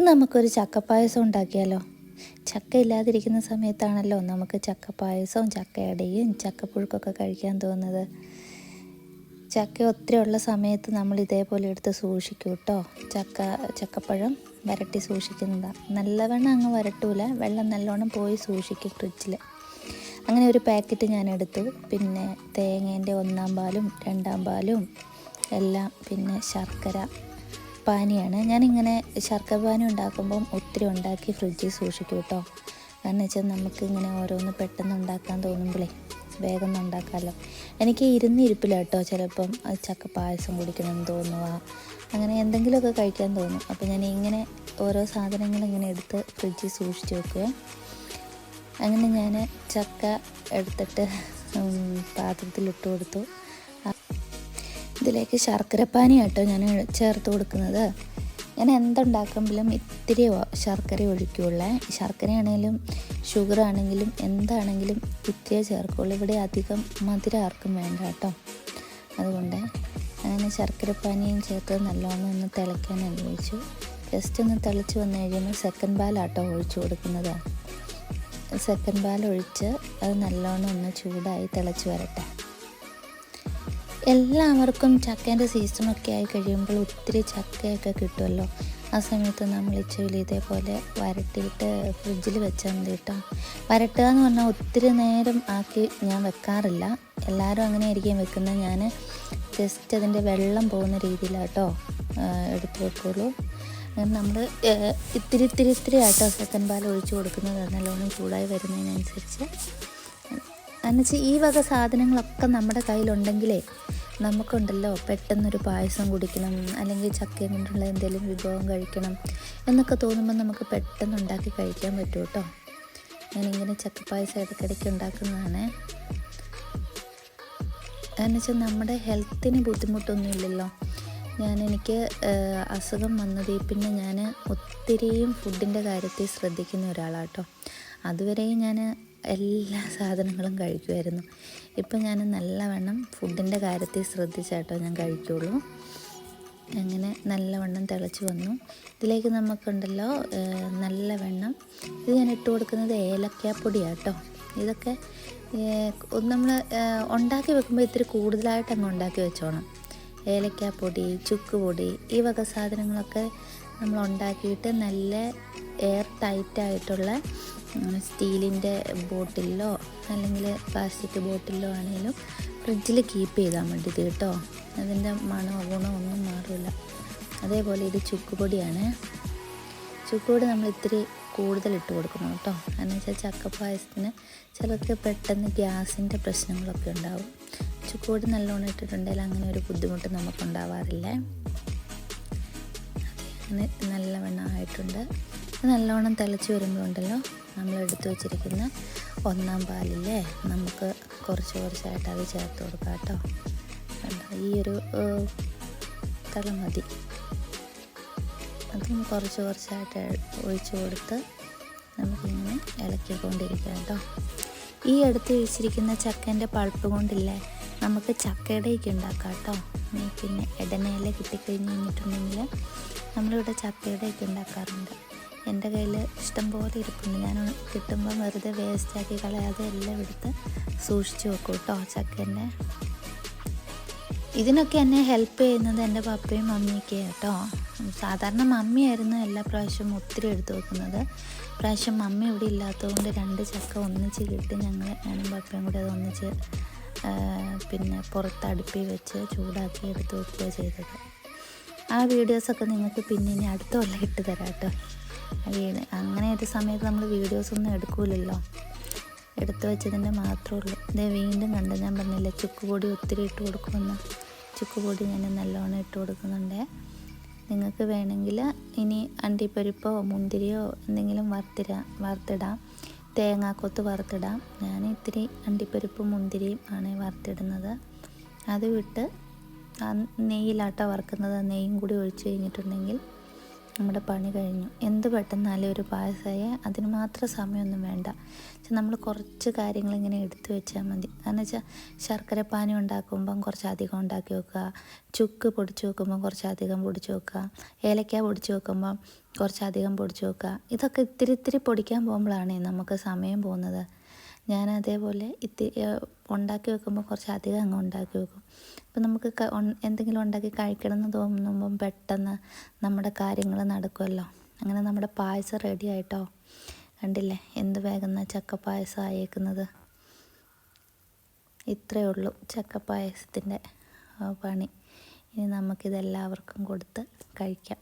നമുക്കൊരു ചക്കപ്പായസം ഉണ്ടാക്കിയാലോ? ചക്ക ഇല്ലാതിരിക്കുന്ന സമയത്താണല്ലോ നമുക്ക് ചക്കപ്പായസവും ചക്കയടയും ചക്കപ്പുഴുക്കൊക്കെ കഴിക്കാൻ തോന്നുന്നത്. ചക്ക ഒത്തിരി ഉള്ള സമയത്ത് നമ്മൾ ഇതേപോലെ എടുത്ത് സൂക്ഷിക്കും കേട്ടോ. ചക്ക ചക്കപ്പഴം വരട്ടി സൂക്ഷിക്കുന്നതാണ് നല്ലവണ്ണം അങ്ങ് വരട്ടൂല. വെള്ളം നല്ലോണം പോയി സൂക്ഷിക്കും ഫ്രിഡ്ജിൽ അങ്ങനെ ഒരു പാക്കറ്റ് ഞാൻ എടുത്തു. പിന്നെ തേങ്ങേന്റെ ഒന്നാം പാലും രണ്ടാം പാലും എല്ലാം പിന്നെ ശർക്കര പാനിയാണ്. ഞാനിങ്ങനെ ശർക്കര പാനി ഉണ്ടാക്കുമ്പം ഒത്തിരി ഉണ്ടാക്കി ഫ്രിഡ്ജിൽ സൂക്ഷിക്കും കേട്ടോ. കാരണം വെച്ചാൽ നമുക്കിങ്ങനെ ഓരോന്ന് പെട്ടെന്ന് ഉണ്ടാക്കാൻ തോന്നുമ്പോഴേ വേഗം ഉണ്ടാക്കാമല്ലോ. എനിക്ക് ഇരുന്നിരിപ്പില്ല കേട്ടോ. ചിലപ്പം ചക്ക പായസം കുടിക്കണമെന്ന് തോന്നുക. അങ്ങനെ എന്തെങ്കിലുമൊക്കെ കഴിക്കാൻ തോന്നും. അപ്പോൾ ഞാൻ ഇങ്ങനെ ഓരോ സാധനങ്ങൾ ഇങ്ങനെ എടുത്ത് ഫ്രിഡ്ജിൽ സൂക്ഷിച്ച് വെക്കുക. അങ്ങനെ ഞാൻ ചക്ക എടുത്തിട്ട് പാത്രത്തിലിട്ട് കൊടുത്തു. ഇതിലേക്ക് ശർക്കരപ്പാനി കേട്ടോ ഞാൻ ചേർത്ത് കൊടുക്കുന്നത്. ഞാൻ എന്തുണ്ടാക്കുമ്പോഴും ഇത്തിരി ശർക്കര ഒഴിക്കുള്ളേ. ശർക്കരയാണെങ്കിലും ഷുഗർ ആണെങ്കിലും എന്താണെങ്കിലും ഇത്തിരി ചേർക്കുള്ളൂ. ഇവിടെ അധികം മധുര ആർക്കും വേണ്ട കേട്ടോ. അതുകൊണ്ട് അങ്ങനെ ശർക്കരപ്പാനിയും ചേർത്ത് നല്ലോണം ഒന്ന് തിളയ്ക്കാൻ അനുഭവിച്ചു ജസ്റ്റ് ഒന്ന് തിളച്ച് വന്നു കഴിയുമ്പോൾ സെക്കൻഡ് പാലാട്ടോ ഒഴിച്ചു കൊടുക്കുന്നത്. സെക്കൻഡ് പാൽ ഒഴിച്ച് അത് നല്ലോണം ഒന്ന് ചൂടായി തിളച്ച് വരട്ടെ. എല്ലാവർക്കും ചക്കേന്റെ സീസണൊക്കെ ആയി കഴിയുമ്പോൾ ഒത്തിരി ചക്കയൊക്കെ കിട്ടുമല്ലോ. ആ സമയത്ത് നമ്മൾ ഇച്ചിരി ഇതേപോലെ വരട്ടിയിട്ട് ഫ്രിഡ്ജിൽ വെച്ചാൽ മതി കേട്ടോ. വരട്ടുക എന്ന് പറഞ്ഞാൽ ഒത്തിരി നേരം ആക്കി ഞാൻ വെക്കാറില്ല. എല്ലാവരും അങ്ങനെ ആയിരിക്കും വെക്കുന്നത്. ഞാൻ ജസ്റ്റ് അതിന്റെ വെള്ളം പോകുന്ന രീതിയിലാണ് കേട്ടോ എടുത്ത് വെക്കുള്ളൂ. നമ്മൾ ഇത്തിരി ഇത്തിരി ഇത്തിരി ആട്ടോ സെക്കൻഡ് പാൽ ഒഴിച്ചു കൊടുക്കുന്നത്. നല്ലോണം ചൂടായി വരുന്നതിനനുസരിച്ച് എന്നുവെച്ചാൽ ഈ വക സാധനങ്ങളൊക്കെ നമ്മുടെ കയ്യിലുണ്ടെങ്കിലേ നമുക്കുണ്ടല്ലോ പെട്ടെന്നൊരു പായസം കുടിക്കണം അല്ലെങ്കിൽ ചക്കയും കൊണ്ടുള്ള എന്തെങ്കിലും വിഭവം കഴിക്കണം എന്നൊക്കെ തോന്നുമ്പോൾ നമുക്ക് പെട്ടെന്ന് ഉണ്ടാക്കി കഴിക്കാൻ പറ്റും കേട്ടോ. ഞാനിങ്ങനെ ചക്കപ്പായസം ഇടയ്ക്കിടയ്ക്ക് ഉണ്ടാക്കുന്നതാണ്. എന്നുവെച്ചാൽ നമ്മുടെ ഹെൽത്തിന് ബുദ്ധിമുട്ടൊന്നുമില്ലല്ലോ ഞാൻ എനിക്ക് അസുഖം വന്നത് പിന്നെ ഞാൻ ഒത്തിരിയും ഫുഡിന്റെ കാര്യത്തിൽ ശ്രദ്ധിക്കുന്ന ഒരാളാട്ടോ അതുവരെയും ഞാൻ എല്ലാ സാധനങ്ങളും കഴിക്കുമായിരുന്നു ഇപ്പം ഞാൻ നല്ലവണ്ണം ഫുഡിന്റെ കാര്യത്തിൽ ശ്രദ്ധിച്ചാട്ടോ ഞാൻ കഴിക്കുള്ളൂ. അങ്ങനെ നല്ലവണ്ണം തിളച്ച് വന്നു. ഇതിലേക്ക് നമുക്കുണ്ടല്ലോ നല്ലവണ്ണം ഇത് ഞാൻ ഇട്ട് കൊടുക്കുന്നത് ഏലക്കാപ്പൊടിയാണ് കേട്ടോ ഇതൊക്കെ നമ്മൾ ഉണ്ടാക്കി വെക്കുമ്പോൾ ഇത്തിരി കൂടുതലായിട്ട് അങ്ങ് ഉണ്ടാക്കി വെച്ചോണം. ഏലക്കാപ്പൊടി ചുക്ക് പൊടി ഈ വക സാധനങ്ങളൊക്കെ നമ്മൾ ഉണ്ടാക്കിയിട്ട് നല്ല എയർ ടൈറ്റായിട്ടുള്ള സ്റ്റീലിന്റെ ബോട്ടിലോ അല്ലെങ്കിൽ പ്ലാസ്റ്റിക് ബോട്ടിലോ ആണെങ്കിലും ഫ്രിഡ്ജിൽ കീപ്പ് ചെയ്താൽ മതി കേട്ടോ. അതിന്റെ മണമോ ഗുണമോ ഒന്നും മാറില്ല. അതേപോലെ ഇത് ചുക്കുപൊടിയാണ്. ചുക്കുപൊടി നമ്മൾ ഇത്തിരി കൂടുതൽ ഇട്ട് കൊടുക്കണം കേട്ടോ. എന്ന് വെച്ചാൽ ചക്കപ്പായസത്തിന് ചിലർക്ക് പെട്ടെന്ന് ഗ്യാസിന്റെ പ്രശ്നങ്ങളൊക്കെ ഉണ്ടാവും. ചുക്കുപൊടി നല്ലോണം ഇട്ടിട്ടുണ്ടെങ്കിൽ അങ്ങനെ ഒരു ബുദ്ധിമുട്ട് നമുക്കുണ്ടാവാറില്ല. അങ്ങനെ നല്ലവണ്ണം ആയിട്ടുണ്ട്. നല്ലോണം തിളച്ച് വരുമ്പോഴുണ്ടല്ലോ നമ്മൾ എടുത്തു വച്ചിരിക്കുന്ന ഒന്നാം പാലില്ലേ? നമുക്ക് കുറച്ച് കുറച്ചായിട്ട് അത് ചേർത്ത് കൊടുക്കാം കേട്ടോ? ഈ ഒരു തല മതി. അതും കുറച്ച് കുറച്ചായിട്ട് ഒഴിച്ച് കൊടുത്ത് നമുക്കിങ്ങനെ ഇളക്കിക്കൊണ്ടിരിക്കാം കേട്ടോ. ഈ എടുത്ത് വെച്ചിരിക്കുന്ന ചക്കേന്റെ പൾപ്പ് കൊണ്ടില്ലേ നമുക്ക് ചക്കയുടെയൊക്കെ ഉണ്ടാക്കാം കേട്ടോ. പിന്നെ ഇടനയില കിട്ടിക്കഴിഞ്ഞ് കഴിഞ്ഞിട്ടുണ്ടെങ്കിൽ നമ്മളിവിടെ ചക്കയുടെയൊക്കെ ഉണ്ടാക്കാറുണ്ട്. എന്റെ കയ്യിൽ ഇഷ്ടം പോലെ ഇരിപ്പുണ്ട്. ഞാൻ കിട്ടുമ്പോൾ വെറുതെ വേസ്റ്റാക്കി കളയാതെ എല്ലാം എടുത്ത് സൂക്ഷിച്ചു വെക്കും കേട്ടോ ചക്കേന്റെ. ഇതിനൊക്കെ എന്നെ ഹെൽപ്പ് ചെയ്യുന്നത് എന്റെ പപ്പയും മമ്മിയൊക്കെ കേട്ടോ സാധാരണ മമ്മിയായിരുന്നു എല്ലാ പ്രാവശ്യവും ഒത്തിരി എടുത്തു വെക്കുന്നത്. പ്രാവശ്യം മമ്മി ഇവിടെ ഇല്ലാത്തതുകൊണ്ട് രണ്ട് ചക്ക ഒന്നിച്ച് കിട്ടി. ഞങ്ങൾ ഞാനും പപ്പയും കൂടി അത് ഒന്നിച്ച് പിന്നെ പുറത്ത് അടുപ്പി വെച്ച് ചൂടാക്കി എടുത്ത് വെക്കുകയാണ് ചെയ്തത്. ആ വീഡിയോസൊക്കെ നിങ്ങൾക്ക് പിന്നെ ഇനി അടുത്ത കൊല്ലം ഇട്ട് തരാം കേട്ടോ. വീ- അങ്ങനെ ഒരു സമയത്ത് നമ്മൾ വീഡിയോസൊന്നും എടുക്കൂലല്ലോ. എടുത്തു വെച്ചതിന്റെ മാത്രമേ ഉള്ളൂ. ഇതേ വീണ്ടും കണ്ട് ഞാൻ പറഞ്ഞില്ല ചുക്കുപൊടി ഒത്തിരി ഇട്ട് കൊടുക്കുമെന്ന്. ചുക്കുപൊടി ഞാൻ നല്ലോണം ഇട്ട് കൊടുക്കുന്നുണ്ട്. നിങ്ങൾക്ക് വേണമെങ്കിൽ ഇനി അണ്ടിപ്പരിപ്പോ മുന്തിരിയോ എന്തെങ്കിലും വറുത്തിരാ വറുത്തിടാം. തേങ്ങാക്കൊത്ത് വറുത്തിടാം. ഞാൻ ഇത്തിരി അണ്ടിപ്പരിപ്പ് മുന്തിരിയും ആണ് വറുത്തിടുന്നത്. അത് വിട്ട് നെയ്യിലാട്ടോ വറുക്കുന്നത്. നെയ്യും കൂടി ഒഴിച്ച് കഴിഞ്ഞിട്ടുണ്ടെങ്കിൽ നമ്മുടെ പണി കഴിഞ്ഞു. എന്ത് പെട്ടെന്നാലും ഒരു പായസമായി അതിന് മാത്രം സമയമൊന്നും വേണ്ട. നമ്മൾ കുറച്ച് കാര്യങ്ങൾ ഇങ്ങനെ എടുത്തു വെച്ചാൽ മതി. കാരണം വെച്ചാൽ ശർക്കര പാനി ഉണ്ടാക്കുമ്പം കുറച്ച് അധികം ഉണ്ടാക്കി വെക്കുക. ചുക്ക് പൊടിച്ച് വെക്കുമ്പം കുറച്ച് അധികം പൊടിച്ച് വെക്കുക. ഏലക്ക പൊടിച്ച് വെക്കുമ്പം കുറച്ചധികം പൊടിച്ച് വെക്കുക. ഇതൊക്കെ ഇത്തിരി ഇത്തിരി പൊടിക്കാൻ പോകുമ്പോഴാണ് നമുക്ക് സമയം പോകുന്നത്. ഞാൻ അതേപോലെ ഇത്തി ഉണ്ടാക്കി വെക്കുമ്പോൾ കുറച്ച് അധികം അങ്ങ് ഉണ്ടാക്കി വെക്കും. അപ്പം നമുക്ക് എന്തെങ്കിലും ഉണ്ടാക്കി കഴിക്കണം എന്ന് തോന്നുമ്പം പെട്ടെന്ന് നമ്മുടെ കാര്യങ്ങൾ നടക്കുമല്ലോ അങ്ങനെ നമ്മുടെ പായസം റെഡി ആയിട്ടോ? കണ്ടില്ലേ? എന്ത് വേഗം ചക്ക പായസം ആയേക്കുന്നത്? ഇത്രയേ ഉള്ളൂ ചക്ക പായസത്തിന്റെ പണി. ഇനി നമുക്കിതെല്ലാവർക്കും കൊടുത്ത് കഴിക്കാം.